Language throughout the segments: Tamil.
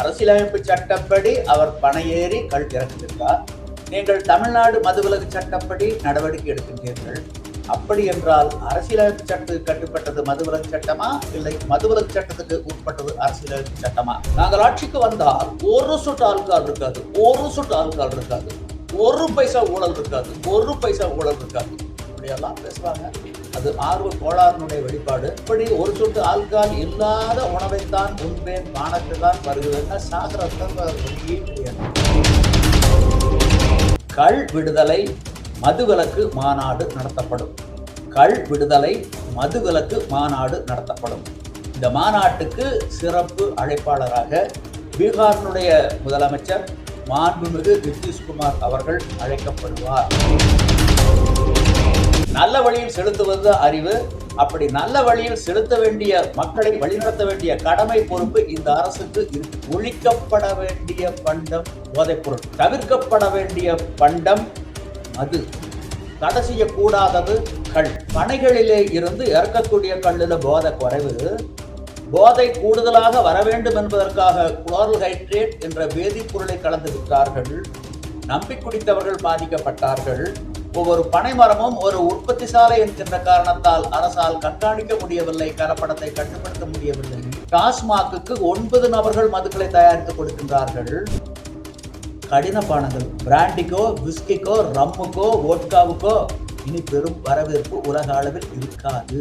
அரசியலமைப்பு சட்டப்படி அவர் பணையேறி கல் இறக்குகின்றார் நீங்கள் தமிழ்நாடு மதுவிலக்கு சட்டப்படி நடவடிக்கை எடுக்கின்றீர்கள். அப்படி என்றால் அரசியலமைப்பு சட்டத்துக்கு கட்டுப்பட்டது மதுவிலக்கு சட்டமா? இல்லை மதுவிலக்கு சட்டத்துக்கு உட்பட்டது அரசியலமைப்பு சட்டமா? நாங்கள் ஆட்சிக்கு வந்தால் ஒரு சுட்டு ஆள்கால் இருக்காது ஒரு சுட்டு ஆள்கால் இருக்காது. ஒரு பைசா ஊழல் இருக்காது ஒரு பைசா ஊழல் இருக்காது. இப்படியெல்லாம் பேசுவாங்க அது ஆர்வ கோளாறுனுடைய வெளிப்பாடு. இப்படி ஒரு சொட்டு ஆல்கால் இல்லாத உணவைத்தான் உண்பேன் பானத்துதான் வருகிறதுன்னா சாகரத்தை கள் விடுதலை மதுவிலக்கு மாநாடு நடத்தப்படும். கள் விடுதலை மதுவிலக்கு மாநாடு நடத்தப்படும். இந்த மாநாட்டுக்கு சிறப்பு அழைப்பாளராக பீகாரினுடைய முதலமைச்சர் மாண்புமிகு நிதிஷ்குமார் அவர்கள் அழைக்கப்படுவார். நல்ல வழியில் செலுத்துவது அறிவு. அப்படி நல்ல வழியில் செலுத்த வேண்டிய மக்களை வழிநடத்த வேண்டிய கடமை பொறுப்பு இந்த அரசுக்கு ஒழிக்கப்பட வேண்டிய பண்டம். போதைப்பொருள். தவிர்க்கப்பட வேண்டிய பண்டம் மது தடை செய்யக்கூடாதது கல். பனைகளிலே இருந்து இறக்கக்கூடிய கல்லில் போதை குறைவு. போதை கூடுதலாக வர வேண்டும் என்பதற்காக குளோரல் ஹைட்ரேட் என்ற வேதிப்பொருளை கலந்து விட்டார்கள். நம்பி குடித்தவர்கள் பாதிக்கப்பட்டார்கள். ஒவ்வொரு பனைமரமும் ஒரு உற்பத்தி சாலை என்கின்ற காரணத்தால் அரசால் கண்காணிக்க முடியவில்லை. கலப்படத்தை கட்டுப்படுத்த முடியவில்லை. டாஸ்மாக்கு ஒன்பது நபர்கள் மதுக்களை தயாரித்து கொடுக்கின்றார்கள். கடின பானங்கள் பிராண்டிக்கோ விஸ்கிக்கோ ரம்முக்கோ ஓட்காவுக்கோ இனி பெரும் வரவேற்பு உலக அளவில் இருக்காது.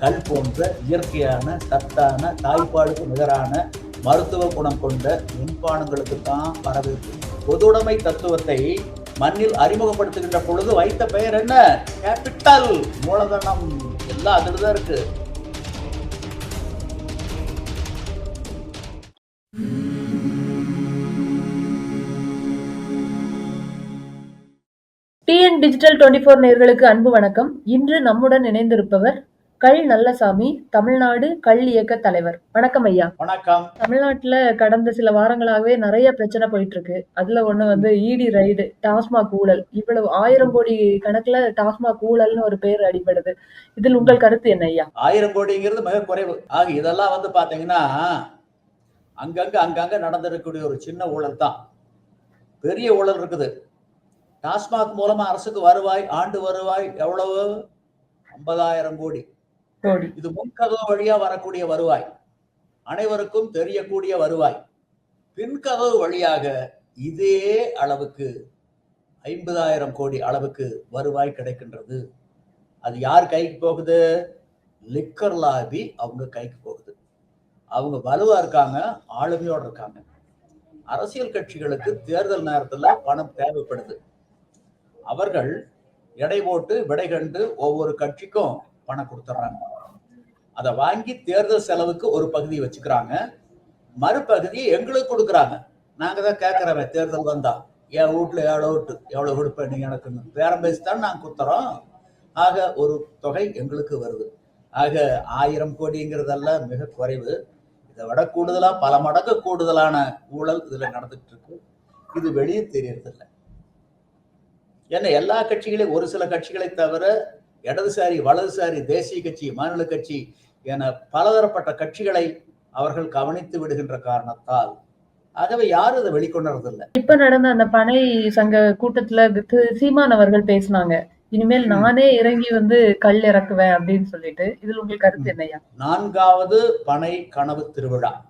கல் போன்ற இயற்கையான சத்தான தாய்ப்பாடுக்கு நிகரான மருத்துவ குணம் கொண்ட மின்பானங்களுக்கு தான் வரவேற்பு. பொதுவுடைமை தத்துவத்தை மண்ணில் அறிமுகப்படுத்துகின்ற பொழுது வைத்த பெயர் என்ன? கேபிட்டல். மூலதனம். எல்லாம் அதில் தான் இருக்கு. டிஎன் டிஜிட்டல் டுவெண்ட்டி ஃபோர் நேர்களுக்கு அன்பு வணக்கம். இன்று நம்முடன் இணைந்திருப்பவர் கள் நல்லசாமி தமிழ்நாடு கள் இயக்க தலைவர். வணக்கம் ஐயா. வணக்கம். தமிழ்நாட்டுல கடந்த சில வாரங்களாகவே நிறைய பிரச்சனை போயிட்டு இருக்கு அதுல ஒண்ணு வந்து இடி ரைடு டாஸ்மாக் ஊழல். இவ்வளவு ஆயிரம் கோடி கணக்குல டாஸ்மாக் ஊழல்னு ஒரு பேர் அடிபடுது. இதில் உங்கள் கருத்து என்ன ஐயா? ஆயிரம் கோடிங்கிறது மிக குறைவு. ஆக இதெல்லாம் வந்து பாத்தீங்கன்னா அங்கங்க அங்கங்க நடந்திருக்கக்கூடிய ஒரு சின்ன ஊழல் தான் பெரிய ஊழல் இருக்குது. டாஸ்மாக் மூலமா அரசுக்கு வருவாய் ஆண்டு வருவாய் எவ்வளவு? ஐம்பதாயிரம் கோடி. இது முன்கதவு வழியா வரக்கூடிய வருவாய். அனைவருக்கும் தெரியக்கூடிய வருவாய். பின்கதவு வழியாக இதே அளவுக்கு ஐம்பதாயிரம் கோடி அளவுக்கு வருவாய் கிடைக்கின்றது. அது யார் கைக்கு போகுது? லிக்கர் லாபி அவங்க கைக்கு போகுது. அவங்க வலுவா இருக்காங்க ஆளுமையோடு இருக்காங்க. அரசியல் கட்சிகளுக்கு தேர்தல் நேரத்துல பணம் தேவைப்படுது. அவர்கள் எடை போட்டு விடை கண்டு ஒவ்வொரு கட்சிக்கும் பணம் கொடுத்துட்றாங்க அதை வாங்கி தேர்தல் செலவுக்கு ஒரு பகுதியை வச்சுக்கிறாங்க. மறுபகுதியை எங்களுக்கு கொடுக்குறாங்க. நாங்கள் தான் கேட்குறோமே தேர்தல் வந்தா. என் வீட்டில் எவ்வளோ விட்டு எவ்வளோ கொடுப்பேன் நீ எனக்குன்னு பேரம் பேசி தான் நாங்கள் கொடுத்துறோம். ஆக ஒரு தொகை எங்களுக்கு வருது. ஆக ஆயிரம் கோடிங்கிறதெல்லாம் மிக குறைவு. இதை விட கூடுதலாக பல மடங்கு கூடுதலான ஊழல் இதில் நடந்துட்டு இருக்கு. இது வெளியே தெரியறதில்லை. ஏன்னா எல்லா கட்சிகளையும் ஒரு சில கட்சிகளை தவிர இடதுசாரி வலதுசாரி தேசிய கட்சி மாநில கட்சி என பலதரப்பட்ட கட்சிகளை அவர்கள் கவனித்து விடுகின்ற காரணத்தால். ஆகவே யாரும் இதை வெளிக்கொணர்றதில்லை. இப்ப நடந்த அந்த பனை சங்க கூட்டத்துல சீமான் அவர்கள் பேசினாங்க. இனிமேல் நானே இறங்கி வந்து கல் இறக்குவேன் அப்படின்னு சொல்லிட்டு. இதுல உங்களுக்கு கருத்து என்னய்யா? நான்காவது பனை கனவு திருவிழா.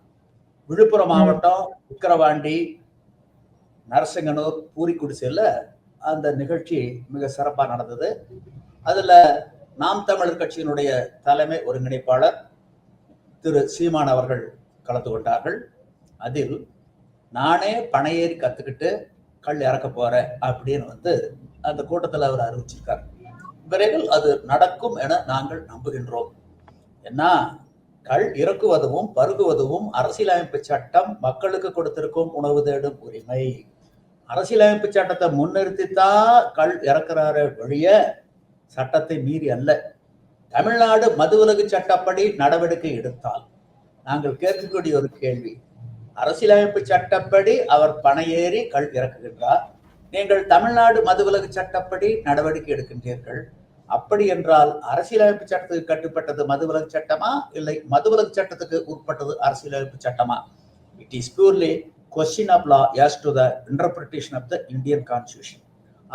விழுப்புரம் மாவட்டம் விக்கிரவாண்டி நரசிங்கனூர் பூரிக்குடிசையில் அந்த நிகழ்ச்சி மிக சிறப்பாக நடந்தது. அதில் நாம் தமிழர் கட்சியினுடைய தலைமை ஒருங்கிணைப்பாளர் திரு சீமான் அவர்கள் கலந்து கொண்டார்கள். அதில் நானே பணையேறி கற்றுக்கிட்டு கல் இறக்க போறேன் அப்படின்னு வந்து அந்த கூட்டத்தில் அவர் அறிவிச்சிருக்கார். விரைவில் அது நடக்கும் என நாங்கள் நம்புகின்றோம். ஏன்னா கள் இறக்குவதும் பருகுவதும் அரசியலமைப்பு சட்டம் மக்களுக்கு கொடுத்திருக்கும் உணவு தேடும் உரிமை. அரசியலமைப்பு சட்டத்தை முன்னிறுத்தித்தான் கள் இறக்குறாரு வழிய சட்டத்தை மீறி அல்ல. தமிழ்நாடு மதுவிலகு சட்டப்படி நடவடிக்கை எடுத்தால். நாங்கள் கேட்கக்கூடிய ஒரு கேள்வி. அரசியலமைப்பு சட்டப்படி அவர் பணையேறி கல் இறக்குகின்றார். நீங்கள் தமிழ்நாடு மதுவிலகு சட்டப்படி நடவடிக்கை எடுக்கின்றீர்கள். அப்படி என்றால் அரசியலமைப்பு சட்டத்துக்கு கட்டுப்பட்டது மதுவிலகு சட்டமா? இல்லை மதுவிலகு சட்டத்துக்கு உட்பட்டது அரசியலமைப்பு சட்டமா? It is purely question of law to the interpretation of the Indian constitution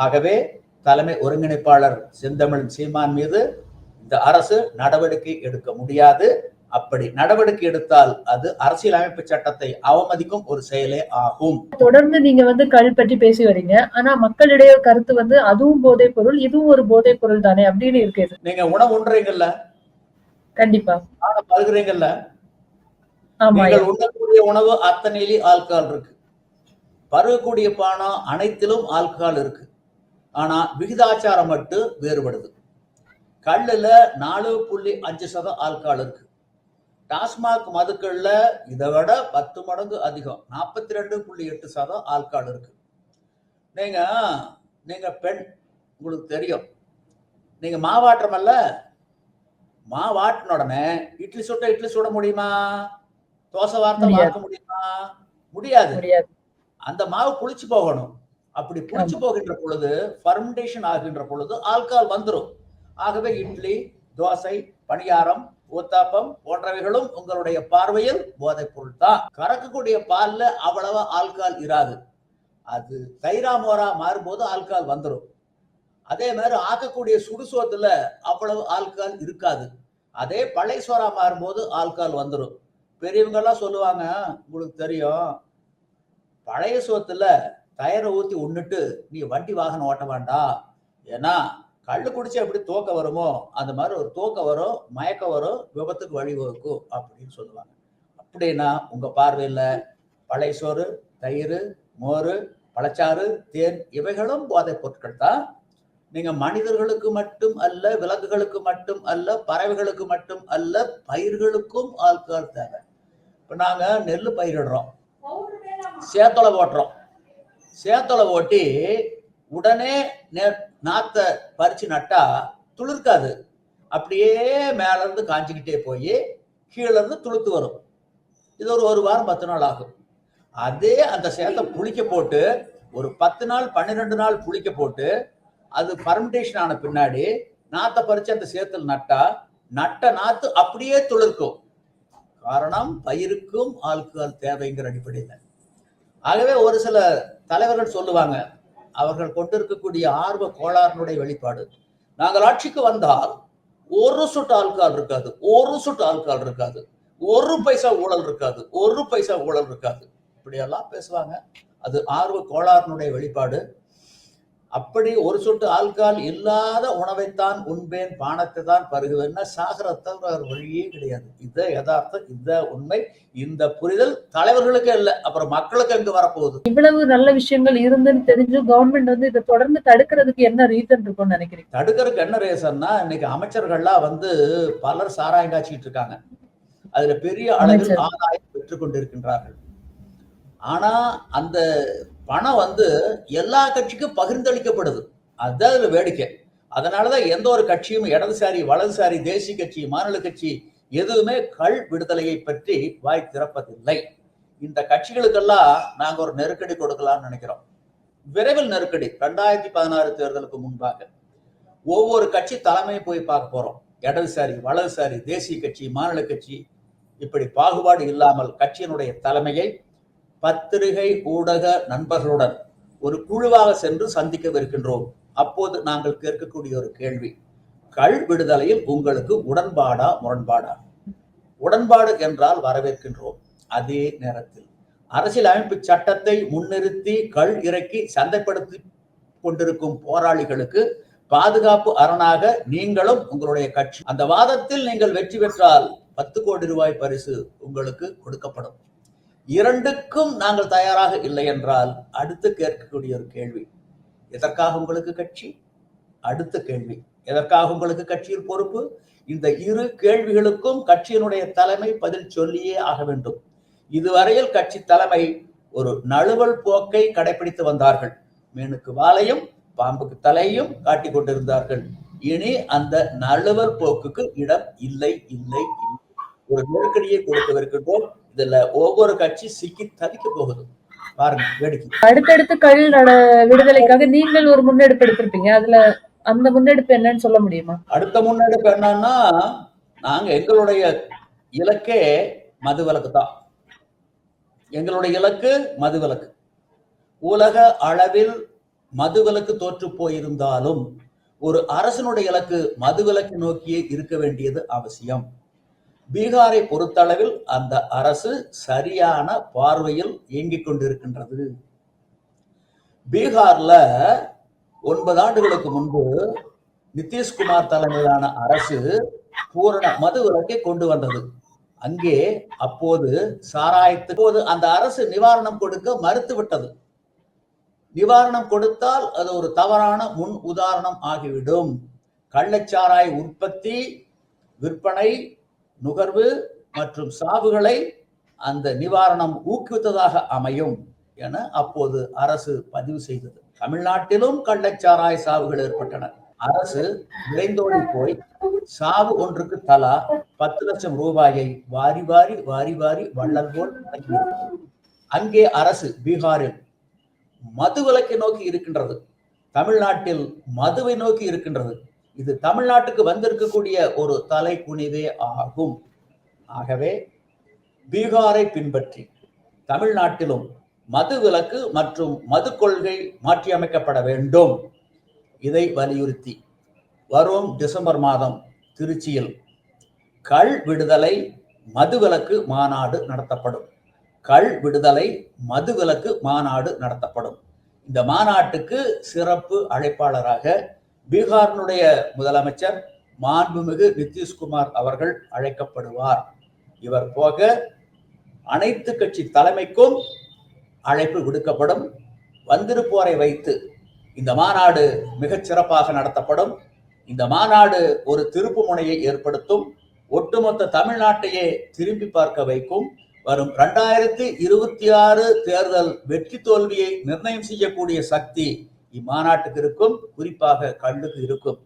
ஆகவே தலைமை ஒருங்கிணைப்பாளர் செந்தமிழ் சீமான் மீது இந்த அரசு நடவடிக்கை எடுக்க முடியாது. அப்படி நடவடிக்கை எடுத்தால் அது அரசியலமைப்பு சட்டத்தை அவமதிக்கும் ஒரு செயலே ஆகும். தொடர்ந்து நீங்க வந்து கள் பற்றி பேசி வரீங்க. ஆனா மக்களிடையே கருத்து வந்து அதுவும் போதைப் பொருள் இதுவும் ஒரு போதைப் பொருள் தானே அப்படின்னு இருக்குது நீங்க உணவு உண்றீங்கல்ல? கண்டிப்பா. ஆனா பருகிறீங்கல்ல. நீங்கள் உண்ணக்கூடிய உணவு அத்தனையிலே ஆல்கஹால் இருக்கு. பருகக்கூடிய பானம் அனைத்திலும் ஆல்கஹால் இருக்கு. ஆனா விகிதாச்சாரம் மட்டும் வேறுபடுது. கல்லுல நாலு புள்ளி அஞ்சு சதம் ஆல்கஹால் இருக்கு. டாஸ்மாக் மதுக்கள்ல இதை விட பத்து மடங்கு அதிகம். நாற்பத்தி ரெண்டு புள்ளி எட்டு சதம் ஆல்கஹால் இருக்கு. நீங்க நீங்க பெண் உங்களுக்கு தெரியும். நீங்க மாவாட்டுறமல்ல மாவாட்டின உடனே இட்லி சுட்ட இட்லி சுட முடியுமா? தோசை வார்த்தை. வார்க்க முடியுமா? முடியாது. முடியாது. அந்த மாவு புளிச்சு போகணும். அப்படி புளிச்சு போகின்ற பொழுது ஃபர்மெண்டேஷன் ஆகின்ற பொழுது ஆல்கால் வந்துடும் ஆகவே இட்லி தோசை பணியாரம் ஊத்தாப்பம் போன்றவைகளும் உங்களுடைய பார்வையில் போதைப் பொருள் தான். கறக்கக்கூடிய பால்ல அவ்வளவா ஆல்கால் இராது. அது தைரா மோரா மாறும்போது ஆல்கால் வந்துடும் அதே மாதிரி ஆக்கக்கூடிய சுடுசோத்துல அவ்வளவு ஆல்கால் இருக்காது. அதே பழைய சோறா மாறும்போது ஆல்கால் வந்துடும் பெரியவங்க எல்லாம் சொல்லுவாங்க உங்களுக்கு தெரியும் பழைய சோத்துல தயரை ஊத்தி உண்ணுட்டு நீ வண்டி வாகனம் ஓட்ட வேண்டாம். ஏன்னா கள்ளு குடிச்சு எப்படி தூக்க வருமோ அந்த மாதிரி ஒரு தூக்கம் வரும் மயக்கம் வரும் விபத்துக்கு வழிவகுக்கும் அப்படின்னு சொல்லுவாங்க. அப்படின்னா உங்க பார்வையில பழைய சோறு தயிர் மோர் பழச்சாறு தேன் இவைகளும் போதைப் பொருட்கள் தான். நீங்க மனிதர்களுக்கு மட்டும் அல்ல விலங்குகளுக்கு மட்டும் அல்ல பறவைகளுக்கு மட்டும் அல்ல பயிர்களுக்கும் ஆல்கஹால் தேவை. இப்ப நாங்க நெல் பயிரிடுறோம். சேத்தொலை ஓட்டுறோம். சேத்தலை ஓட்டி உடனே நே நாத்தை பறித்து நட்டா துளிர்க்காது. அப்படியே மேலேருந்து காஞ்சிக்கிட்டே போய் கீழேருந்து துளுத்து வரும். இது ஒரு ஒரு வாரம் பத்து நாள் ஆகும். அதே அந்த சேத்தை புளிக்க போட்டு ஒரு பத்து நாள் பன்னிரெண்டு நாள் புளிக்க போட்டு அது பர்மிடேஷன் ஆன பின்னாடி நாத்தை பறித்து அந்த சேத்தில் நட்டா நட்ட நாத்து அப்படியே துளிர்க்கும். காரணம் பயிருக்கும் ஆல்கஹால் தேவைங்கிற அடிப்படையில். ஆகவே ஒரு சில தலைவர்கள் சொல்லுவாங்க அவர்கள் கொண்டிருக்கக்கூடிய ஆர்வ கோளாறுனுடைய வெளிப்பாடு. நாங்கள் ஆட்சிக்கு வந்தால் ஒரு சுட்டு ஆல்கஹால் இருக்காது ஒரு சுட்டு ஆல்கஹால் இருக்காது ஒரு பைசா ஊழல் இருக்காது ஒரு பைசா ஊழல் இருக்காது. இப்படியெல்லாம் பேசுவாங்க. அது ஆர்வ கோளாறுனுடைய வெளிப்பாடு. அப்படி ஒரு சொட்டு ஆல்கஹால் இல்லாத உணவைத்தான் உண்பேன் பானத்தை தான் பருகுவேன்னா சாகரத்தை வேற வழியே கிடையாது. இது யதார்த்தம் இந்த உண்மை இந்த புரிதல் தலைவர்களுக்கு இல்லை அப்புறம் மக்களுக்கு எங்க வரப்போகுது? இவ்வளவு நல்ல விஷயங்கள் இருந்துன்னு தெரிஞ்சு கவர்மெண்ட் வந்து இதை தொடர்ந்து தடுக்கிறதுக்கு என்ன ரீசன் இருக்கும்னு நினைக்கிறீங்க? தடுக்கிறதுக்கு என்ன ரேசன்னா இன்னைக்கு அமைச்சர்கள்லாம் வந்து பலர் சாராயம் காய்ச்சிட்டு இருக்காங்க. அதுல பெரிய அளவில். ஆதாயம் பெற்றுக் கொண்டிருக்கின்றார்கள். ஆனா அந்த பணம் வந்து எல்லா கட்சிக்கும் பகிர்ந்தளிக்கப்படுது. அதுதான் வேடிக்கை வேடிக்கை. அதனாலதான் எந்த ஒரு கட்சியும் இடதுசாரி வலதுசாரி தேசிய கட்சி மாநில கட்சி எதுவுமே கள் விடுதலையை பற்றி வாய் திறப்பதில்லை. இந்த கட்சிகளுக்கெல்லாம் நாங்கள் ஒரு நெருக்கடி கொடுக்கலாம்னு நினைக்கிறோம். விரைவில் நெருக்கடி. ரெண்டாயிரத்தி பதினாறு தேர்தலுக்கு முன்பாக ஒவ்வொரு கட்சி தலைமையை போய் பார்க்க போறோம். இடதுசாரி வலதுசாரி தேசிய கட்சி மாநில கட்சி. இப்படி பாகுபாடு இல்லாமல் கட்சியினுடைய தலைமையை பத்திரிகை ஊடக நண்பர்களுடன் ஒரு குழுவாக சென்று சந்திக்கவிருக்கின்றோம். அப்போது நாங்கள் கேட்கக்கூடிய ஒரு கேள்வி கள் விடுதலையில் உங்களுக்கு உடன்பாடா முரண்பாடா? உடன்பாடு என்றால் வரவேற்கின்றோம் அதே நேரத்தில். அரசியல் அமைப்பு சட்டத்தை முன்னிறுத்தி கள் இறக்கி சந்தைப்படுத்தி கொண்டிருக்கும் போராளிகளுக்கு பாதுகாப்பு அரணாக நீங்களும் உங்களுடைய கட்சி. அந்த வாதத்தில் நீங்கள் வெற்றி பெற்றால் பத்து கோடி ரூபாய் பரிசு உங்களுக்கு கொடுக்கப்படும். இரண்டுக்கும் நாங்கள் தயாராக இல்லை என்றால் அடுத்து கேட்கக்கூடிய ஒரு கேள்வி எதற்காக உங்களுக்கு கட்சி? அடுத்த கேள்வி எதற்காக உங்களுக்கு கட்சியில் பொறுப்பு? இந்த இரு கேள்விகளுக்கும் கட்சியினுடைய தலைமை பதில் சொல்லியே ஆக வேண்டும். இதுவரையில் கட்சி தலைமை ஒரு நழுவல் போக்கை கடைபிடித்து வந்தார்கள். மீனுக்கு வாலையும் பாம்புக்கு தலையும் காட்டிக் கொண்டிருந்தார்கள். இனி அந்த நழுவல் போக்குக்கு இடம் இல்லை இல்லை இல்லை. ஒரு நெருக்கடியை கொடுக்கவிருக்கின்றோம். இதுல ஒவ்வொரு கட்சி சிக்கி தவிக்க போகுது. அடுத்தடுத்து நட- விடுதலைக்காக நீங்கள் ஒரு முன்னெடுப்பு எடுத்திருப்பீங்க. அதுல அந்த முன்னெடுப்பு என்னன்னு சொல்ல முடியுமா? அடுத்த முன்னெடுப்பு என்னன்னா நாங்க எங்களுடைய இலக்கே மதுவிலக்கு தான். எங்களுடைய இலக்கு மதுவிலக்கு. உலக அளவில் மதுவிலக்கு தோற்று போயிருந்தாலும் ஒரு அரசனுடைய இலக்கு மதுவிலக்கு நோக்கியே இருக்க வேண்டியது அவசியம். பீகாரை பொறுத்தளவில் அந்த அரசு சரியான பார்வையில் இயங்கிக் கொண்டிருக்கின்றது. பீகார்ல ஒன்பது ஆண்டுகளுக்கு முன்பு நிதிஷ்குமார் தலைமையிலான அரசு பூரண மது விலக்கை கொண்டு வந்தது. அங்கே அப்போது சாராயத்துக்கு போது அந்த அரசு நிவாரணம் கொடுக்க மறுத்துவிட்டது நிவாரணம் கொடுத்தால் அது ஒரு தவறான முன் உதாரணம் ஆகிவிடும். கள்ளச்சாராய உற்பத்தி விற்பனை நுகர்வு மற்றும் சாவுகளை அந்த நிவாரணம் ஊக்குவித்ததாக அமையும் என அப்போது அரசு பதிவு செய்தது. தமிழ்நாட்டிலும் கள்ளச்சாராய சாவுகள் ஏற்பட்டன. அரசு விரைந்தோடி போய் சாவு ஒன்றுக்கு தலா பத்து லட்சம் ரூபாயை வாரி வாரி வாரி வாரி வள்ளல் போல் வழங்கியது. அங்கே அரசு பீகாரில் மது விலக்கை நோக்கி இருக்கின்றது. தமிழ்நாட்டில் மதுவை நோக்கி இருக்கின்றது. இது தமிழ்நாட்டுக்கு வந்திருக்கக்கூடிய ஒரு தலை குனிவே ஆகும். ஆகவே பீகாரை பின்பற்றி தமிழ்நாட்டிலும் மது விலக்கு மற்றும் மது கொள்கை மாற்றியமைக்கப்பட வேண்டும். இதை வலியுறுத்தி வரும் டிசம்பர் மாதம் திருச்சியில் கள் விடுதலை மதுவிலக்கு மாநாடு நடத்தப்படும். கள் விடுதலை மதுவிலக்கு மாநாடு நடத்தப்படும். இந்த மாநாட்டுக்கு சிறப்பு அழைப்பாளராக பீகாரினுடைய முதலமைச்சர் மாண்புமிகு நிதிஷ்குமார் அவர்கள் அழைக்கப்படுவார். இவர் போக அனைத்து கட்சி தலைமைக்கும் அழைப்பு விடுக்கப்படும். வந்திருப்போரை வைத்து இந்த மாநாடு மிகச் சிறப்பாக நடத்தப்படும். இந்த மாநாடு ஒரு திருப்பு முனையை ஏற்படுத்தும். ஒட்டுமொத்த தமிழ்நாட்டையே திரும்பி பார்க்க வைக்கும். வரும் இரண்டாயிரத்தி இருபத்தி ஆறு தேர்தல் வெற்றி தோல்வியை நிர்ணயம் செய்யக்கூடிய சக்தி இம்மாநாட்டுக்கு இருக்கும் குறிப்பாக கல்லுக்கு இருக்கும்.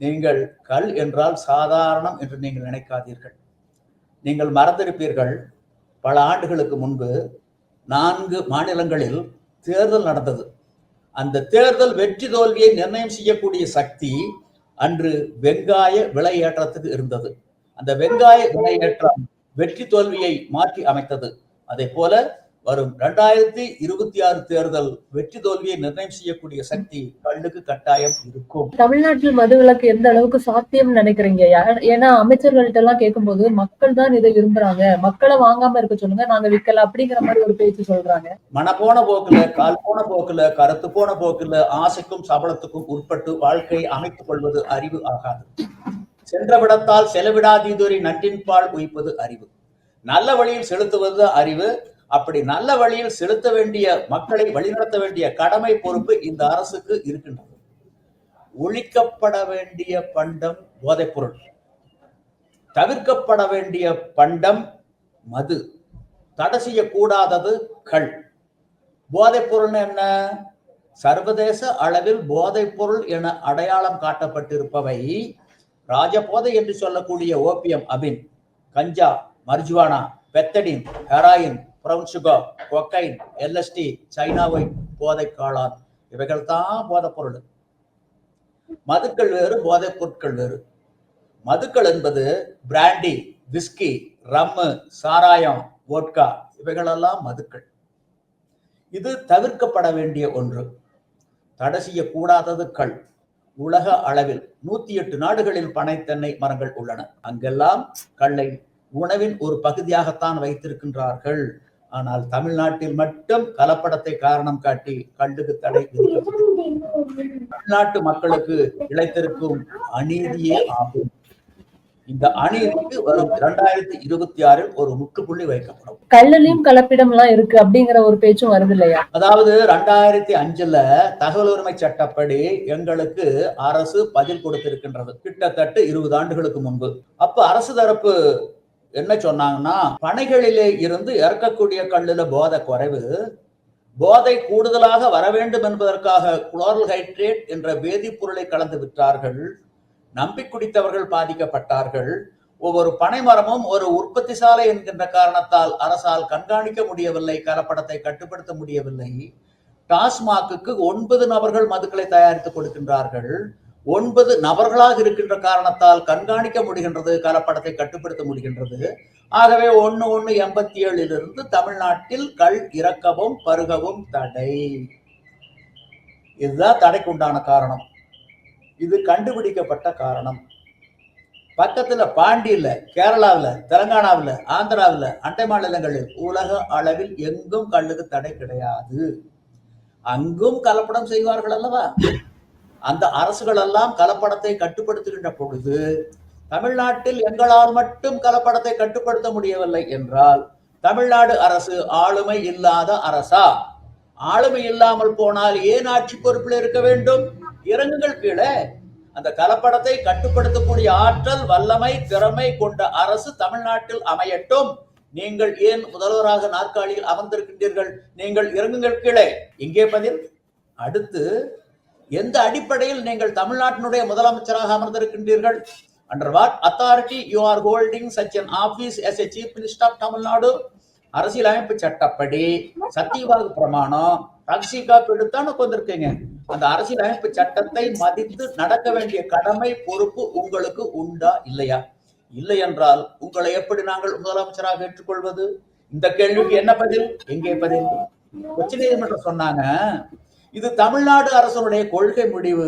நீங்கள் கல் என்றால் சாதாரணம் என்று நீங்கள் நினைக்காதீர்கள். நீங்கள் மறந்திருப்பீர்கள். பல ஆண்டுகளுக்கு முன்பு நான்கு மாநிலங்களில் தேர்தல் நடந்தது. அந்த தேர்தல் வெற்றி தோல்வியை நிர்ணயம் செய்யக்கூடிய சக்தி அன்று வெங்காய விலையேற்றத்துக்கு இருந்தது. அந்த வெங்காய விலையேற்றம் வெற்றி தோல்வியை மாற்றி அமைத்தது. அதே போல வரும். இரண்டாயிரத்தி இருபத்தி ஆறு தேர்தல் வெற்றி தோல்வியை நிர்ணயம் செய்யக்கூடிய சக்தி கல்லுக்கு கட்டாயம் இருக்கும். தமிழ்நாட்டில் மதுவிலக்கு எந்த அளவுக்கு சாத்தியம் நினைக்கிறீங்க? ஏன்னா அமைச்சர்கள்ட்ட எல்லாம் கேட்கும்போது மக்கள் தான் இதை விரும்புறாங்க. மக்களை வாங்காம இருக்க சொல்லுங்க நாங்க விக்கல அப்படிங்கிற மாதிரி ஒரு பேச்சு சொல்றாங்க. மன போன போக்குல கால் போன போக்குல கருத்து போன போக்குல ஆசைக்கும் சபலத்துக்கும் உட்பட்டு வாழ்க்கையை அமைத்துக் கொள்வது அறிவு ஆகாது. சென்ற விடத்தால் செலவிடாதீதுரை நன்றின்பால் உயிப்பது அறிவு. நல்ல வழியில் செலுத்துவது அறிவு அப்படி நல்ல வழியில் செலுத்த வேண்டிய மக்களை வழிநடத்த வேண்டிய கடமை பொறுப்பு இந்த அரசுக்கு இருக்கின்றது. ஒழிக்கப்பட வேண்டிய பண்டம் போதைப்பொருள் தவிர்க்கப்பட வேண்டிய பண்டம் மது. தடை செய்யக்கூடாதது கள் போதைப் பொருள் என்ன? சர்வதேச அளவில் போதைப் பொருள் என அடையாளம் காட்டப்பட்டிருப்பவை ராஜபோதை என்று சொல்லக்கூடிய ஓபியம் அபின் ganja marijuana pethidine heroin brown sugar cocaine LSD சைனாவை போதை காளான் இவைகள் தான் போதைப் பொருள். மதுக்கள் வேறு போதைப் பொருட்கள் வேறு. மதுக்கள் என்பது பிராண்டி விஸ்கி ரம்மு சாராயம் வோட்கா இவைகளெல்லாம் மதுக்கள். இது தவிர்க்கப்பட வேண்டிய ஒன்று. தடை செய்யக்கூடாதது கல். உலக அளவில் நூத்தி எட்டு நாடுகளில் பனைத்தென்னை மரங்கள் உள்ளன. அங்கெல்லாம் கல்லை உணவின் ஒரு பகுதியாகத்தான் வைத்திருக்கின்றார்கள். ஆனால் தமிழ்நாட்டில் மட்டும் கலப்படத்தை காரணம் காட்டி கல்லுக்கு தடை தமிழ்நாட்டு மக்களுக்கு இழைத்திருக்கும் அநீதியே ஆகும். இந்த அநீதிக்கு வரும் இரண்டாயிரத்தி இருபத்தி ஆறில் ஒரு முற்றுப்புள்ளி வைக்கப்படும். கல்லுலயும் கலப்பிடம் எல்லாம் இருக்கு அப்படிங்கிற ஒரு பேச்சும் வருது இல்லையா? அதாவது ரெண்டாயிரத்தி அஞ்சுல தகவல் உரிமை சட்டப்படி எங்களுக்கு அரசு பதில் கொடுத்திருக்கின்றது. கிட்டத்தட்ட இருபது ஆண்டுகளுக்கு முன்பு. அப்ப அரசு தரப்பு என்ன சொன்னாங்கன்னா பனைகளிலே இருந்து இறக்கக்கூடிய கல்லுல போதை குறைவு போதை கூடுதலாக வர வேண்டும் என்பதற்காக குளோரல் ஹைட்ரேட் என்ற வேதிப்பொருளை கலந்து விற்றார்கள் நம்பி குடித்தவர்கள் பாதிக்கப்பட்டார்கள் ஒவ்வொரு பனைமரமும் ஒரு உற்பத்தி சாலை என்கின்ற காரணத்தால் அரசால் கண்காணிக்க முடியவில்லை கலப்படத்தை கட்டுப்படுத்த முடியவில்லை. டாஸ்மாக்கு ஒன்பது நபர்கள் மதுக்களை தயாரித்து கொடுக்கின்றார்கள். ஒன்பது நபர்களாக இருக்கின்ற காரணத்தால் கண்காணிக்க முடிகின்றது கலப்படத்தை கட்டுப்படுத்த முடிகின்றது. ஆகவே ஒன்று ஒன்று எண்பத்தி ஏழிலிருந்து தமிழ்நாட்டில் கள் இறக்கவும் பருகவும் தடை. இதுதான் தடைக்கு உண்டான காரணம். இது கண்டுபிடிக்கப்பட்ட காரணம். பக்கத்தில் பாண்டியில் கேரளாவில் தெலங்கானாவில் ஆந்திராவில் அண்டை மாநிலங்களில் உலக அளவில் எங்கும் கல்லுக்கு தடை கிடையாது. அங்கும் கலப்படம் செய்வார்கள் அல்லவா? அந்த அரசுகள் எல்லாம் கலப்படத்தை கட்டுப்படுத்துகின்ற பொழுது தமிழ்நாட்டில் எங்களால் மட்டும் கலப்படத்தை கட்டுப்படுத்த முடியவில்லை என்றால் தமிழ்நாடு அரசு ஆளுமை இல்லாத அரசா? ஆளுமை இல்லாமல் போனால் ஏன் ஆட்சி பொறுப்பில் இருக்க வேண்டும்? இறங்குங்கள் கீழே. அந்த கலப்படத்தை கட்டுப்படுத்தக்கூடிய ஆற்றல் வல்லமை திறமை கொண்ட அரசு தமிழ்நாட்டில் அமையட்டும். நீங்கள் ஏன் முதல்வராக நாற்காலியில் அமர்ந்திருக்கின்றீர்கள்? நீங்கள் இறங்குங்கள் கீழே. இங்கே பதில். அடுத்து எந்த அடிப்படையில் நீங்கள் தமிழ்நாட்டினுடைய முதலமைச்சராக அமர்ந்திருக்கின்றீர்கள்? Under what authority you are holding such an office as a chief minister of Tamil Nadu அரசியலமைப்பு சட்டப்படி சத்தியவாத பிரமாணம் ரகசிய காப்பு எடுத்தான்னு வந்திருக்கீங்க அந்த அரசியலமைப்பு சட்டத்தை மதித்து நடக்க வேண்டிய கடமை பொறுப்பு உங்களுக்கு உண்டா இல்லையா? இல்லை என்றால் உங்களை எப்படி நாங்கள் முதலமைச்சராக ஏற்றுக்கொள்வது? இந்த கேள்விக்கு என்ன பதில்? எங்கே பதில்? உச்ச நீதிமன்றம் சொன்னாங்க இது தமிழ்நாடு அரசனுடைய கொள்கை முடிவு.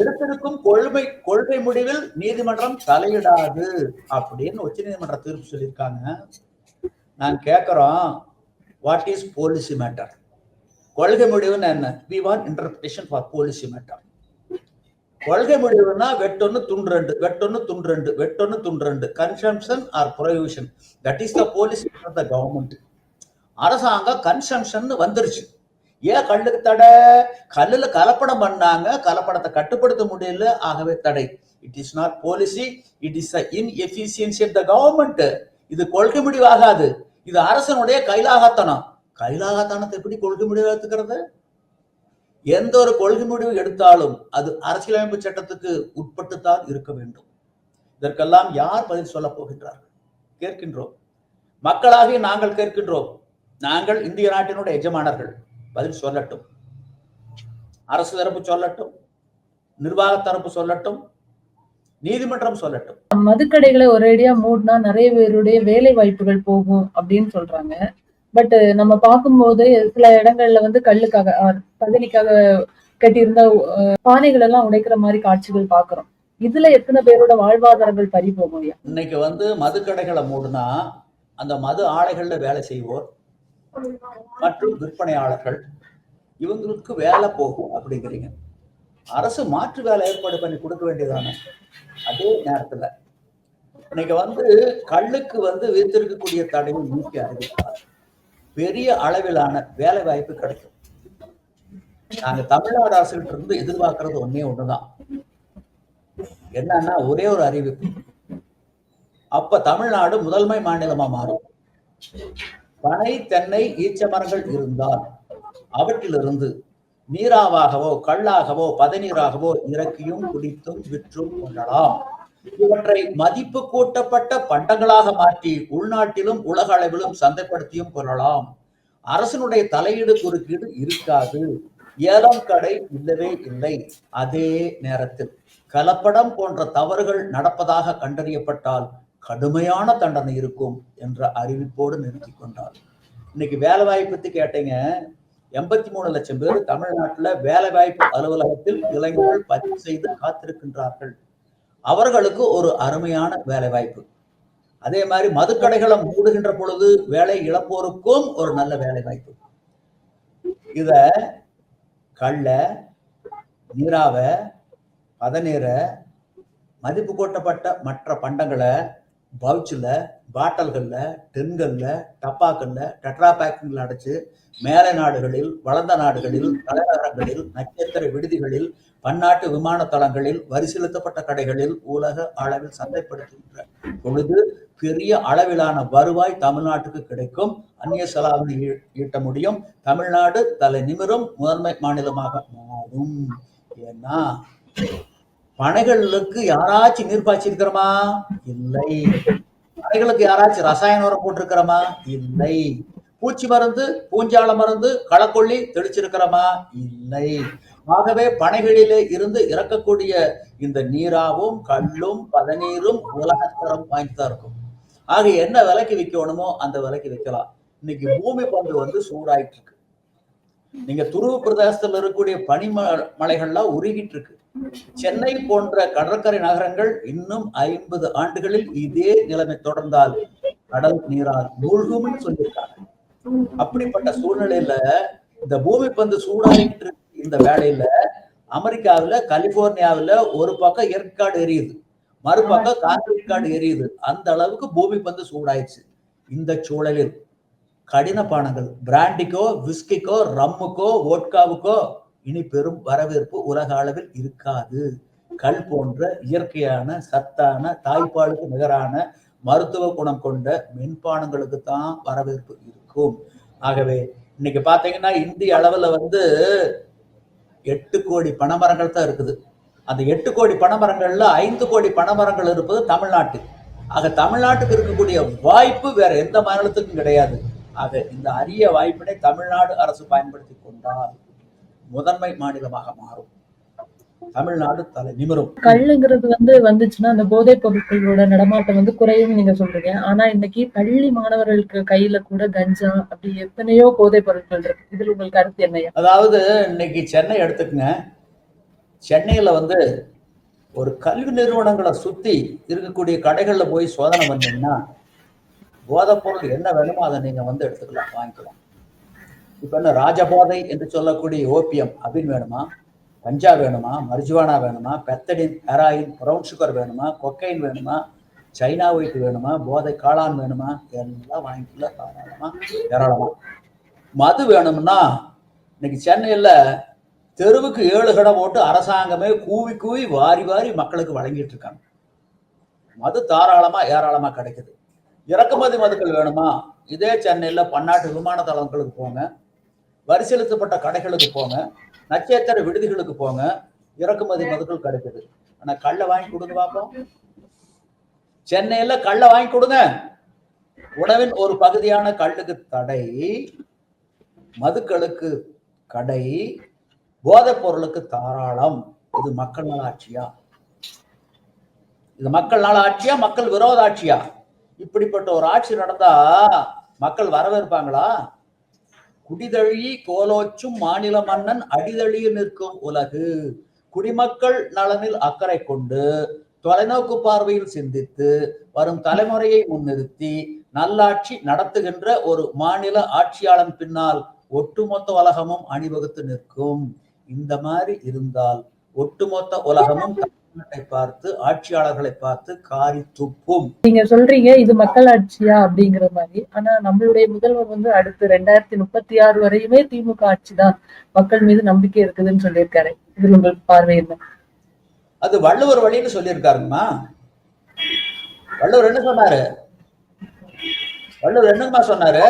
எடுத்திருக்கும் கொள்கை கொள்கை முடிவில் நீதிமன்றம் தலையிடாது அப்படின்னு உச்ச நீதிமன்ற தீர்ப்பு சொல்லியிருக்காங்க. நான் கேட்கிறோம் வாட் இஸ் போலிசி மேட்டர் கொள்கை முடிவுன்னு என்ன? We want interpretation for policy matter கொள்கை முடிவுனா வெட்டொன்னு துண்டு வெட்டொன்னு துண்டு வெட்டொன்னு துண்டு consumption or prohibition that is the policy of the government அரசாங்கம் கன்சம்ஷன் வந்துருச்சு. ஏன் கல்லுக்கு தடை? கல்லுல கலப்படம் பண்ணாங்க. கலப்படத்தை கட்டுப்படுத்த முடியல. ஆகவே தடை. It is not policy it is inefficiency of the government இது கொள்கை முடிவாகாது. இது அரசனுடைய கைலாகத்தனம். கைலாகத்தனத்தை எப்படி கொள்கை முடிவு எடுத்துக்கிறது? எந்த ஒரு கொள்கை முடிவு எடுத்தாலும் அது அரசியலமைப்பு சட்டத்துக்கு உட்பட்டுத்தான் இருக்க வேண்டும். இதற்கெல்லாம் யார் பதில் சொல்ல போகின்றார்கள்? கேட்கின்றோம். மக்களாகிய நாங்கள் கேட்கின்றோம். நாங்கள் இந்திய நாட்டினுடைய எஜமானர்கள். பதில் சொல்லட்டும். அரசு தரப்பு சொல்லட்டும் நிர்வாக தரப்பு சொல்லட்டும் நீதிமன்றம் சொல்லட்டும். மதுக்கடைகளை ஒரேடியா மூடினா நிறைய பேருடைய வேலை வாய்ப்புகள் போகும் அப்படின்னு சொல்றாங்க. பட் நம்ம பார்க்கும்போது சில இடங்கள்ல வந்து கல்லுக்காக அஹ், பதனிக்காக கட்டியிருந்த பானைகள் எல்லாம் உடைக்கிற மாதிரி காட்சிகள் பார்க்கிறோம். இதுல எத்தனை பேரோட வாழ்வாதாரங்கள் பறி போகும் இன்னைக்கு வந்து மதுக்கடைகளை மூடுனா அந்த மது ஆலைகள்ல வேலை செய்வோர் மற்றும் விற்பனையாளர்கள் இவங்களுக்கு வேலை போகும் அப்படிங்கிறீங்க. அரசு மாற்று வேலை ஏற்பாடு பண்ணி கொடுக்க வேண்டியதானே? அதே நேரத்துல இன்னைக்கு வந்து கல்லுக்கு வந்து வைத்திருக்கக்கூடிய தடையை நீக்கி அறிவித்தால் பெரிய அளவிலான வேலை வாய்ப்பு கிடைக்கும். நாங்க தமிழ்நாடு அரசுகிட்ட இருந்து எதிர்பார்க்கறது ஒன்னே ஒண்ணுதான். என்னன்னா ஒரே ஒரு அறிவிப்பு. அப்ப தமிழ்நாடு முதன்மை மாநிலமா மாறும். பனை தென்னை ஈச்ச மரங்கள் இருந்தால் அவற்றிலிருந்து நீராவாகவோ கல்லாகவோ பதநீராகவோ இறக்கியும் குடித்தும் விற்றும் கொள்ளலாம். இவற்றை மதிப்பு கூட்டப்பட்ட பண்டங்களாக மாற்றி உள்நாட்டிலும் உலக அளவிலும் சந்தைப்படுத்தியும் கொள்ளலாம். அரசனுடைய தலையீடு குறுக்கீடு இருக்காது. ஏலம் கடை இல்லவே இல்லை. அதே நேரத்தில் கலப்படம் போன்ற தவறுகள் நடப்பதாக கண்டறியப்பட்டால் கடுமையான தண்டனை இருக்கும் என்ற அறிவிப்போடு நிறுத்தி கொண்டார். இன்னைக்கு வேலை வாய்ப்பு கேட்டீங்க எண்பத்தி மூணு லட்சம் பேர் தமிழ்நாட்டுல வேலை வாய்ப்பு அலுவலகத்தில் இளைஞர்கள் பதிவு செய்து காத்திருக்கின்றார்கள். அவர்களுக்கு ஒரு அருமையான வேலை வாய்ப்பு அதே மாதிரி மதுக்கடைகளை மூடுகின்ற பொழுது வேலை இழப்போருக்கும் ஒரு நல்ல வேலை வாய்ப்பு இத கள்ள நீராவை பதநீரை மதிப்பு கூட்டப்பட்ட மற்ற பண்டங்களை பவுச்சில் பாட்டல்களில் டென்களில் டப்பாக்களில் டெட்ரா பேக்கிங்கில் அடைச்சு மேலை நாடுகளில் வளர்ந்த நாடுகளில் தலைநகரங்களில் நட்சத்திர விடுதிகளில் பன்னாட்டு விமான தளங்களில் வரி செலுத்தப்பட்ட கடைகளில் உலக அளவில் சந்தைப்படுத்துகின்ற பொழுது பெரிய அளவிலான வருவாய் தமிழ்நாட்டுக்கு கிடைக்கும். அந்நிய செலாவணி ஈ- ஈட்ட முடியும். தமிழ்நாடு தலை நிமிரும் முதன்மை மாநிலமாக மாறும். ஏன்னா பனைகளுக்கு யாராச்சும் நீர் பாய்ச்சிருக்கிறோமா? இல்லை. பனைகளுக்கு யாராச்சும் ரசாயன உரம் போட்டிருக்கிறோமா? இல்லை. பூச்சி மருந்து பூஞ்சால மருந்து களக்கொல்லி தெளிச்சிருக்கிறோமா? இல்லை. ஆகவே பனைகளிலே இருந்து இறக்கக்கூடிய இந்த நீராவும் கல்லும் பதநீரும் உலகத்தரம் வாய்ந்ததா இருக்கும். ஆக என்ன விலைக்கு விற்கணுமோ அந்த விலைக்கு விற்கலாம். இன்னைக்கு பூமி பந்து வந்து சூடாயிட்டு இருக்கு. நீங்க துருவ பிரதேசத்துல இருக்கக்கூடிய பனிம மலைகள்லாம் உருகிட்டு இருக்கு. சென்னை போன்ற கடற்கரை நகரங்கள் இன்னும் ஐம்பது ஆண்டுகளில் இதே நிலைமை தொடர்ந்தால் கடல் நீரால் மூழ்கும் சொல்லியிருக்காங்க. அப்படிப்பட்ட சூழ்நிலையில இந்த பூமி பந்து சூடாகிட்டு இந்த வேலையில அமெரிக்காவுல கலிபோர்னியாவுல ஒரு பக்கம் ஏற்காடு எரியுது மறுபக்கம் காங்கிரீட் காடு எரியுது. அந்த அளவுக்கு பூமி பந்து சூடாயிடுச்சு. இந்த சூழலில் கடின பானங்கள் பிராண்டிக்கோ விஸ்கிக்கோ ரம்முக்கோ ஓட்காவுக்கோ இனி பெரும் வரவேற்பு உலக அளவில் இருக்காது. கல் போன்ற இயற்கையான சத்தான தாய்ப்பாலுக்கு நிகரான மருத்துவ குணம் கொண்ட மென்பானங்களுக்கு தான் வரவேற்பு இருக்கும். ஆகவே இன்னைக்கு பாத்தீங்கன்னா இந்திய அளவுல வந்து எட்டு கோடி பனைமரங்கள் தான் இருக்குது. அந்த எட்டு கோடி பனைமரங்கள்ல ஐந்து கோடி பனைமரங்கள் இருப்பது தமிழ்நாட்டு ஆக தமிழ்நாட்டுக்கு இருக்கக்கூடிய வாய்ப்பு வேற எந்த மாநிலத்துக்கும் கிடையாது. ஆக இந்த அரிய வாய்ப்பினை தமிழ்நாடு அரசு பயன்படுத்தி கொண்டால் முதன்மை மாநிலமாக மாறும். தமிழ்நாடு தலை நிமிரும். கல்லுங்கிறது வந்து வந்துச்சுன்னா அந்த போதைப் பொருட்களோட நடமாட்டம் வந்து குறையும் நீங்க சொல்றீங்க. ஆனா இன்னைக்கு பள்ளி மாணவர்களுக்கு கையில கூட கஞ்சா அப்படி எத்தனையோ போதைப் பொருட்கள் இருக்கு. இதுல உங்களுக்கு கருத்து என்னையா அதாவது இன்னைக்கு சென்னை எடுத்துக்கங்க. சென்னையில வந்து ஒரு கல்வி நிறுவனங்களை சுத்தி இருக்கக்கூடிய கடைகள்ல போய் சோதனை பண்ணீங்கன்னா போதைப் பொருள் என்ன வேணுமோ அதை நீங்க வந்து எடுத்துக்கலாம் வாங்கிக்கலாம். இப்ப என்ன ராஜபோதை என்று சொல்லக்கூடிய ஓபியம் அப்படின்னு வேணுமா? கஞ்சா வேணுமா? மர்ஜுவானா வேணுமா? பெத்தடின் ஹெராயின் ப்ரௌன் சுகர் வேணுமா? கொக்கைன் வேணுமா? சைனா ஒயிட் வேணுமா? போதை காளான் வேணுமா? எல்லாம் வாங்கிக்கலாம் தாராளமா ஏராளமா. மது வேணும்னா இன்னைக்கு சென்னையில தெருவுக்கு ஏழு கடை போட்டு அரசாங்கமே கூவி கூவி வாரி வாரி மக்களுக்கு வழங்கிட்டு இருக்காங்க. மது தாராளமா ஏராளமா கிடைக்குது. இறக்குமதி மதுக்கள் வேணுமா? இதே சென்னையில பன்னாட்டு விமான தளங்களுக்கு போங்க. வரி செலுத்தப்பட்ட கடைகளுக்கு போங்க நட்சத்திர விடுதிகளுக்கு போங்க இறக்குமதி மதுக்கள் கிடைக்குது. ஆனா கல்லை வாங்கி கொடுங்க பார்ப்போம் சென்னையில கல்லை வாங்கி கொடுங்க. உணவின் ஒரு பகுதியான கல்லுக்கு தடை மதுக்களுக்கு கடை போதைப் பொருளுக்கு தாராளம். இது மக்கள் நல ஆட்சியா? இது மக்கள் நல ஆட்சியா? மக்கள் விரோத ஆட்சியா? இப்படிப்பட்ட ஒரு ஆட்சி நடந்தா மக்கள் வரவேற்பாங்களா? குடிதழி கோலோச்சும் மாநில மன்னன் அடிதழியில் நிற்கும் உலகு. குடிமக்கள் நலனில் அக்கறை கொண்டு தொலைநோக்கு பார்வையில் சிந்தித்து வரும் தலைமுறையை முன்னிறுத்தி நல்லாட்சி நடத்துகின்ற ஒரு மாநில ஆட்சியாளன் பின்னால் ஒட்டுமொத்த உலகமும் அணிவகுத்து நிற்கும். இந்த மாதிரி இருந்தால் ஒட்டுமொத்த உலகமும் பார்த்து ஆட்சியாளர்களை பார்த்து காரி துப்பும். நீங்க சொல்றீங்க இது மக்கள் ஆட்சியா அப்படிங்கிற மாதிரி. ஆனா நம்மளுடைய முதல்வர் வந்து அடுத்து ரெண்டாயிரத்தி முப்பத்தி ஆறு வரையுமே திமுக ஆட்சி தான் மக்கள் மீது நம்பிக்கை இருக்குதுன்னு சொல்லியிருக்காரு. இதுல உங்களுக்கு பார்வை என்ன? அது வள்ளுவர் வழின்னு சொல்லியிருக்காருங்கம்மா. வள்ளுவர் என்ன சொன்னாரு? வள்ளுவர் என்னங்கம்மா சொன்னாரு?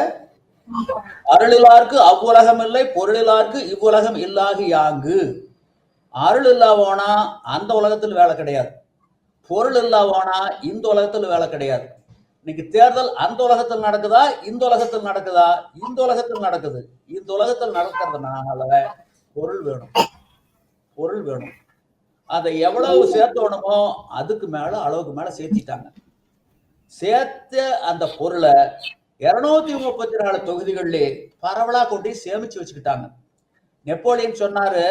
அருளிலார்க்கு அவ்வுலகம் இல்லை பொருளிலார்க்கு இவ்வுலகம் இல்லாகி யாங்கு? அருள் இல்லாவோனா அந்த உலகத்தில் வேலை கிடையாது. பொருள் இல்லாவோனா இந்த உலகத்தில் வேலை கிடையாது. இன்னைக்கு தேர்தல் அந்த உலகத்தில் நடக்குதா? இந்த உலகத்தில் நடக்குதா? இந்த உலகத்தில் நடக்குது. இந்த உலகத்தில் நடக்கிறதுனால பொருள் வேணும். பொருள் வேணும். அதை எவ்வளவு சேர்த்தோணுமோ அதுக்கு மேல அளவுக்கு மேல சேர்த்திட்டாங்க. சேர்த்த அந்த பொருளை இருநூத்தி முப்பத்தி நாலு தொகுதிகளிலே பரவலா கொண்டு சேமிச்சு வச்சுக்கிட்டாங்க. நெப்போலியன் சொன்னாரு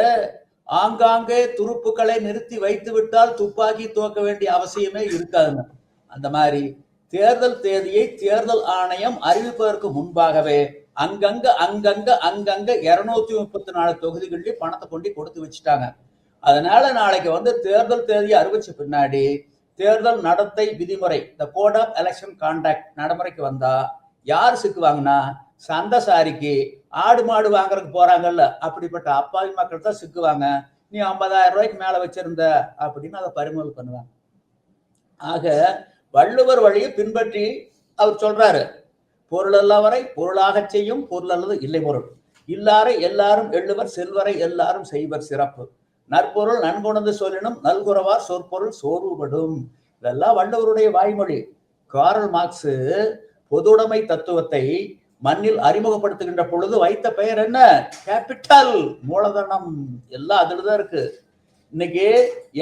ஆங்காங்கே துருப்புக்களை நிறுத்தி வைத்து விட்டால் துப்பாக்கி துவக்க வேண்டிய அவசியமே இருக்காதுங்க. அந்த மாதிரி தேர்தல் தேதியை தேர்தல் ஆணையம் அறிவிப்பதற்கு முன்பாகவே அங்கங்க அங்கங்க அங்கங்க இருநூத்தி முப்பத்தி நாலு தொகுதிகளிலே பணத்தை கொண்டு கொடுத்து வச்சுட்டாங்க. அதனால நாளைக்கு வந்து தேர்தல் தேதியை அறிவிச்ச பின்னாடி தேர்தல் நடத்தை விதிமுறை இந்த கோட் ஆஃப் எலெக்ஷன் கான்டாக்ட் நடைமுறைக்கு வந்தா யார் சிக்குவாங்கன்னா சந்தசாரிக்கு ஆடு மாடு வாங்குறதுக்கு போறாங்கல்ல அப்படிப்பட்ட அப்பாவி மக்கள் தான் சிக்குவாங்க. நீ ஐம்பதாயிரம் ரூபாய்க்கு மேல வச்சிருந்த அப்படின்னு அதை பறிமுதல் பண்ணுவாங்க. ஆக வள்ளுவர் வழியை பின்பற்றி அவர் சொல்றாரு பொருள் அல்லவரை பொருளாகச் செய்யும் பொருள் அல்லது இல்லை பொருள் இல்லாரை எல்லாரும் எள்ளுவர் செல்வரை எல்லாரும் செய்வர் சிறப்பு. நற்பொருள் நன்குணர்ந்து சொல்லினும் நல்குறவார் சொற்பொருள் சோர்வுபடும். இதெல்லாம் வள்ளுவருடைய வாய்மொழி. காரல் மார்க்ஸ் பொதுவுடைமை தத்துவத்தை மண்ணில் அறிமுகப்படுத்துகின்ற பொழுது வைத்த பெயர் என்ன? கேபிட்டல் மூலதனம். எல்லாம் அதில் தான் இருக்கு. இன்னைக்கு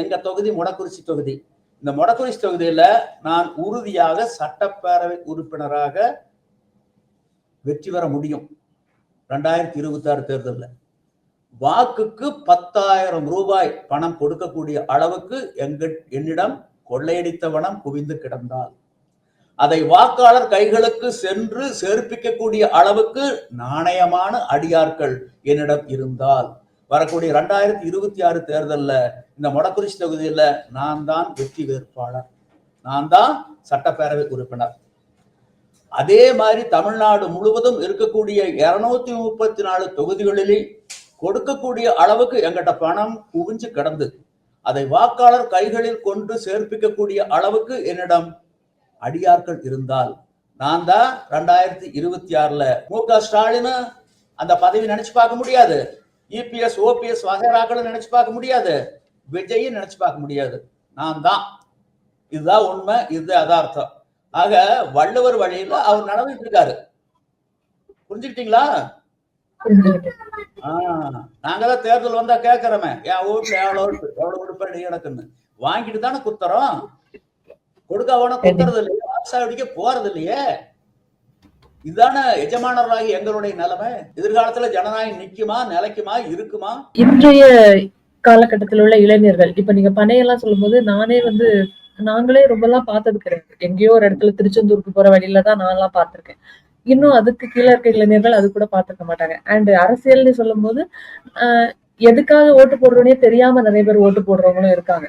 எங்க தொகுதி மொடக்குறிச்சி தொகுதி. இந்த மொடக்குறிச்சி தொகுதியில நான் உறுதியாக சட்டப்பேரவை உறுப்பினராக வெற்றி பெற முடியும். ரெண்டாயிரத்தி இருபத்தி ஆறு தேர்தலில். வாக்குக்கு பத்தாயிரம் ரூபாய் பணம் கொடுக்கக்கூடிய அளவுக்கு எங்க என்னிடம் கொள்ளையடித்த வனம் குவிந்து கிடந்தால் அதை வாக்காளர் கைகளுக்கு சென்று சேர்ப்பிக்கக்கூடிய அளவுக்கு நாணயமான அடியார்கள் என்னிடம் இருந்தால். வரக்கூடிய ரெண்டாயிரத்தி இருபத்தி ஆறு தேர்தலில் இந்த மொடக்குறிச்சி தொகுதியில் நான் தான் வெற்றி வேட்பாளர். நான் தான் சட்டப்பேரவை உறுப்பினர். அதே மாதிரி தமிழ்நாடு முழுவதும் இருக்கக்கூடிய இருநூத்தி முப்பத்தி நாலு தொகுதிகளிலே கொடுக்கக்கூடிய அளவுக்கு எங்கிட்ட பணம் குவிஞ்சு கிடந்து அதை வாக்காளர் கைகளில் கொண்டு சேர்ப்பிக்கக்கூடிய அளவுக்கு என்னிடம் அடியார்கள் இருந்தால் நான் தான் ரெண்டாயிரத்தி இருபத்தி ஆறுல மு க ஸ்டாலின் அந்த பதவி நினைச்சு பார்க்க முடியாது. இபிஎஸ் ஓபிஎஸ் வகைராக்களும் நினைச்சு பார்க்க முடியாது. விஜயும் நினைச்சு பார்க்க முடியாது. நான் தான் இதுதான் உண்மை இது யதார்த்தம் ஆக வள்ளுவர் வழியில அவர் நடந்துட்டு இருக்காரு. புரிஞ்சுக்கிட்டீங்களா? நாங்க தான் தேர்தல் வந்தா கேட்கறோமே என் வீட்டுல எவ்வளவு ஓட்டு எவ்வளவு கொடுப்பேன் நீ எனக்குன்னு வாங்கிட்டு தானே குத்துறோம். கொடுக்க அவன குத்துறது இல்லையே வாசாவடிக்க போறது இல்லையே. இதுதானே எஜமானராகி எங்களுடைய நிலைமை? எதிர்காலத்துல ஜனநாயகம் நிக்குமா நிலைக்குமா இருக்குமா? இன்றைய காலகட்டத்தில் உள்ள இளைஞர்கள் இப்ப நீங்க பனையெல்லாம் சொல்லும்போது நானே வந்து நாங்களே ரொம்பலாம் பார்த்தது கிடையாது எங்கேயோ ஒரு இடத்துல திருச்செந்தூருக்கு போற வழியில தான் நான்லாம் பார்த்திருக்கேன். இன்னும் அதுக்கு கீழே இருக்க இளைஞர்கள் அது கூட பார்த்துக்க மாட்டாங்க. அண்ட் அரசியல்னு சொல்லும்போது ஆஹ் எதுக்காக ஓட்டு போடுறோன்னே தெரியாம நிறைய பேர் ஓட்டு போடுறவங்களும் இருக்காங்க.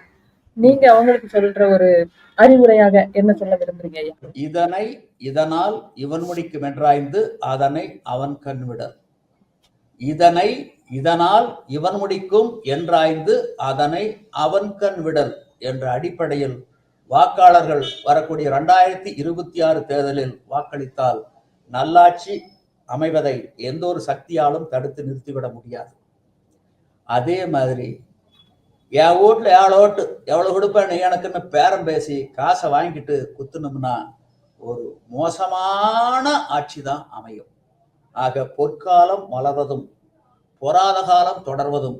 நீங்க அவங்களுக்கு சொல்ற ஒரு அறிவுரையாக என்ன சொல்ல விரும்புறீங்க ஐயா? இதனை இதனால் இவன் முடிக்கு மென்றாய்ந்து அதனை அவன் கண்விடல் இதனை இதனால் இவன் முடிக்கும் என்றாய்ந்து அதனை அவன் கண் விடல் என்ற அடிப்படையில் வாக்காளர்கள் வரக்கூடிய இரண்டாயிரத்தி இருபத்தி ஆறு தேர்தலில் வாக்களித்தால் நல்லாட்சி அமைவதை எந்த ஒரு சக்தியாலும் தடுத்து நிறுத்திவிட முடியாது. அதே மாதிரி என் வீட்டுல எவ்வளோ ஓட்டு எவ்வளவு கொடுப்பேன் எனக்குன்னு பேரம் பேசி காசை வாங்கிட்டு குத்துனோம்னா ஒரு மோசமான ஆட்சி தான் அமையும். ஆக பொற்காலம் மலர்வதும் பொறாத காலம் தொடர்வதும்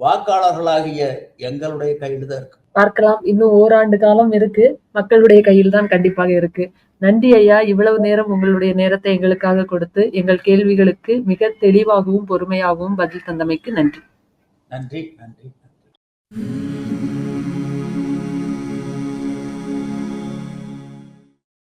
வாக்காளர்களாகிய எங்களுடைய கையில் தான் இருக்கு. பார்க்கலாம். இன்னும் ஓராண்டு காலம் இருக்கு. மக்களுடைய கையில் தான் கண்டிப்பாக இருக்கு. நன்றி ஐயா. இவ்வளவு நேரம் உங்களுடைய நேரத்தை எங்களுக்காக கொடுத்து எங்கள் கேள்விகளுக்கு மிக தெளிவாகவும் பொறுமையாகவும் பதில் தந்தமைக்கு நன்றி நன்றி நன்றி. Mm-hmm.